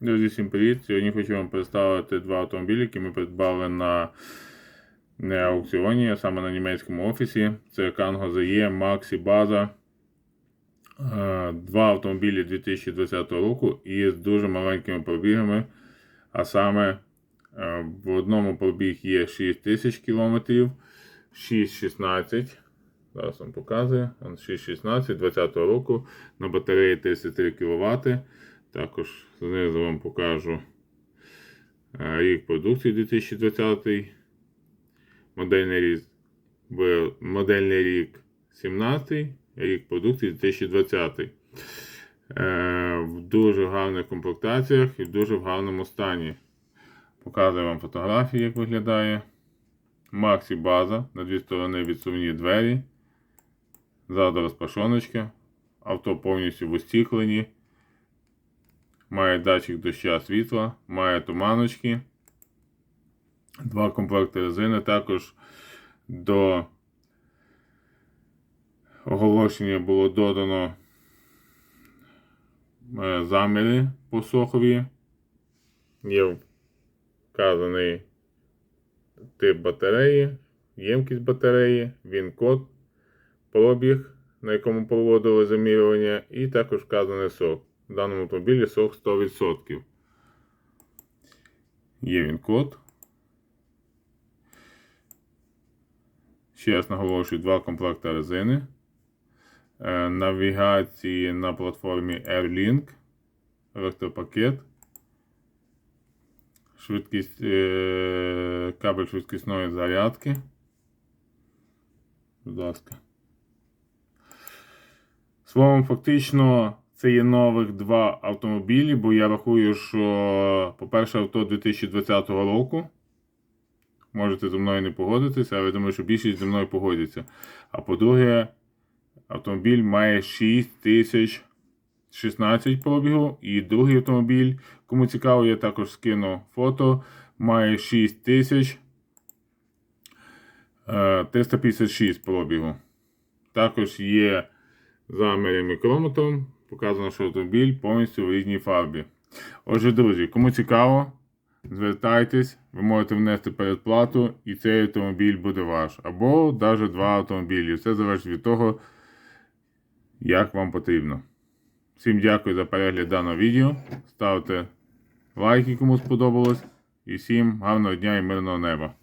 Друзі, всім привіт! Сьогодні хочу вам представити два автомобілі, які ми придбали на не аукціоні, а саме на німецькому офісі. Це Kango ZE, Max і Baza. Е, Два автомобілі 2020 року із дуже маленькими пробігами. А саме е, в одному пробіг є 6 тисяч кілометрів, 6,16. Зараз вам показую. 6,16 20 року на батареї 33 кВт. Також знизу вам покажу е, рік продукції 2020. Модельний рік, модельний рік 17, рік продукції 2020. Е, В дуже гарних комплектаціях і в дуже в гарному стані. Показую вам фотографії, як виглядає. Максі база на дві сторони відсувні двері. Ззаду розпашоночка. Авто повністю в остікленні. Має датчик доща світла, має туманочки. Два комплекти резини. Також до оголошення було додано е, заміри по сохові. Є вказаний тип батареї, ємкість батареї, він код, пробіг, на якому проводили замірювання, і також вказаний сок. В даному автомобілі сок 100%. Є він код. Ще раз наголошую, два комплекти резини. Е, Навігації на платформі AirLink. Електропакет. Швидкість, е, кабель швидкісної зарядки. Будь ласка. Словом, фактично, це є нових два автомобілі, бо я рахую, що, по-перше, авто 2020 року. Можете зі мною не погодитися, але я думаю, що більшість зі мною погодяться. А по-друге, автомобіль має 6016 пробігу. І другий автомобіль, кому цікаво, я також скину фото, має 6000 е, 356 пробігу. Також є заміри мікрометром. Показано, що автомобіль повністю в рідній фарбі. Отже, друзі, кому цікаво, звертайтесь, ви можете внести передплату і цей автомобіль буде ваш. Або навіть два автомобілі. Все залежить від того, як вам потрібно. Всім дякую за перегляд даного відео. Ставте лайки, кому сподобалось. І всім гарного дня і мирного неба.